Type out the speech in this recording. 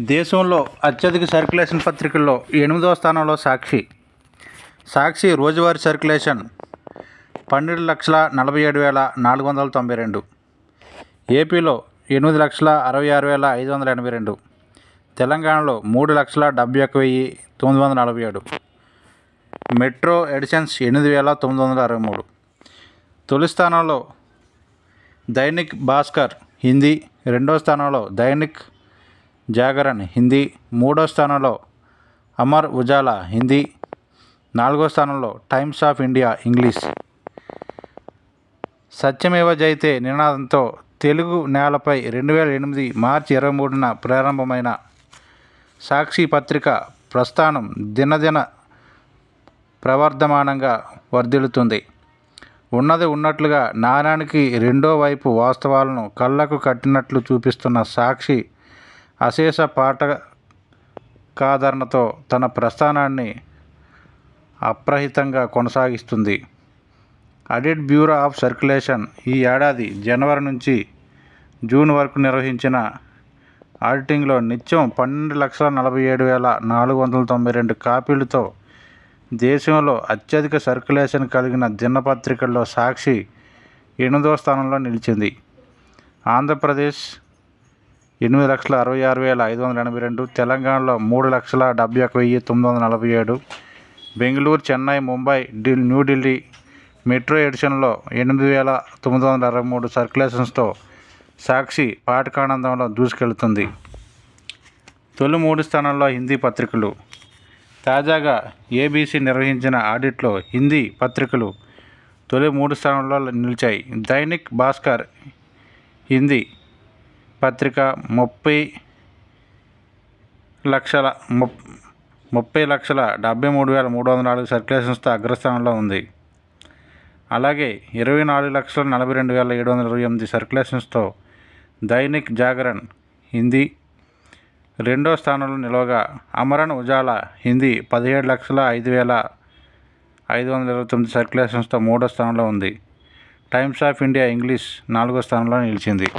దేశంలో అత్యధిక సర్క్యులేషన్ పత్రికల్లో ఎనిమిదవ స్థానంలో సాక్షి. సాక్షి రోజువారీ సర్క్యులేషన్ పన్నెండు లక్షల నలభై ఏడు వేల నాలుగు వందల తొంభై రెండు. ఏపీలో ఎనిమిది లక్షల అరవై ఆరు వేల ఐదు వందల ఎనభై రెండు. తెలంగాణలో మూడు లక్షల డెబ్బై ఒక్క వెయ్యి తొమ్మిది వందల నలభై ఏడు. మెట్రో ఎడిషన్స్ ఎనిమిది వేల తొమ్మిది వందల అరవై మూడు. తొలి స్థానంలో దైనిక్ భాస్కర్ హిందీ. రెండో స్థానంలో దైనిక్ జాగరణ్ హిందీ మూడో స్థానంలో అమర్ ఉజాలా హిందీ నాలుగో స్థానంలో టైమ్స్ ఆఫ్ ఇండియా ఇంగ్లీష్. సత్యమేవ జైతే నినాదంతో తెలుగు నేలపై రెండు వేల ఎనిమిది మార్చి ఇరవై మూడున ప్రారంభమైన సాక్షి పత్రిక ప్రస్థానం దినదిన ప్రవర్ధమానంగా వర్ధిల్లుతుంది. ఉన్నది ఉన్నట్లుగా నాణానికి రెండో వైపు వాస్తవాలను కళ్ళకు కట్టినట్లు చూపిస్తున్న సాక్షి అశేష పాఠకాదరణతో తన ప్రస్థానాన్ని అప్రహితంగా కొనసాగిస్తుంది. ఆడిట్ బ్యూరో ఆఫ్ సర్క్యులేషన్ ఈ ఏడాది జనవరి నుంచి జూన్ వరకు నిర్వహించిన ఆడిటింగ్లో నిత్యం పన్నెండు లక్షల నలభై ఏడు వేల నాలుగు వందల తొంభై రెండు కాపీలతో దేశంలో అత్యధిక సర్క్యులేషన్ కలిగిన దినపత్రికల్లో సాక్షి ఎనిమిదో స్థానంలో నిలిచింది. ఆంధ్రప్రదేశ్ ఎనిమిది లక్షల అరవై ఆరు వేల ఐదు వందల ఎనభై రెండు తెలంగాణలో మూడు లక్షల డెబ్బై ఒక వెయ్యి తొమ్మిది వందల నలభై ఏడు బెంగళూరు చెన్నై ముంబై ఢిల్ న్యూఢిల్లీ మెట్రో ఎడిషన్లో ఎనిమిది వేల తొమ్మిది వందల అరవై మూడు సర్క్యులేషన్స్తో సాక్షి పాఠకానందంలో దూసుకెళ్తుంది. తొలి మూడు స్థానాల్లో హిందీ పత్రికలు. తాజాగా ఏబీసీ నిర్వహించిన ఆడిట్లో హిందీ పత్రికలు తొలి మూడు స్థానాల్లో నిలిచాయి. దైనిక్ భాస్కర్ హిందీ పత్రిక ముప్పై లక్షల ముప్ ముప్పై లక్షల డెబ్బై మూడు వేల మూడు వందల నాలుగు సర్క్యులేషన్స్తో అగ్రస్థానంలో ఉంది. అలాగే ఇరవై నాలుగు లక్షల నలభై రెండు వేల ఏడు వందల ఇరవై ఎనిమిది సర్క్యులేషన్స్తో దైనిక్ జాగరణ్ హిందీ రెండో స్థానంలో నిలవగా అమరన్ ఉజాలా హిందీ పదిహేడు లక్షల ఐదు వేల ఐదు వందల ఇరవై తొమ్మిది సర్క్యులేషన్స్తో మూడో స్థానంలో ఉంది. టైమ్స్ ఆఫ్ ఇండియా ఇంగ్లీష్ నాలుగో స్థానంలో నిలిచింది.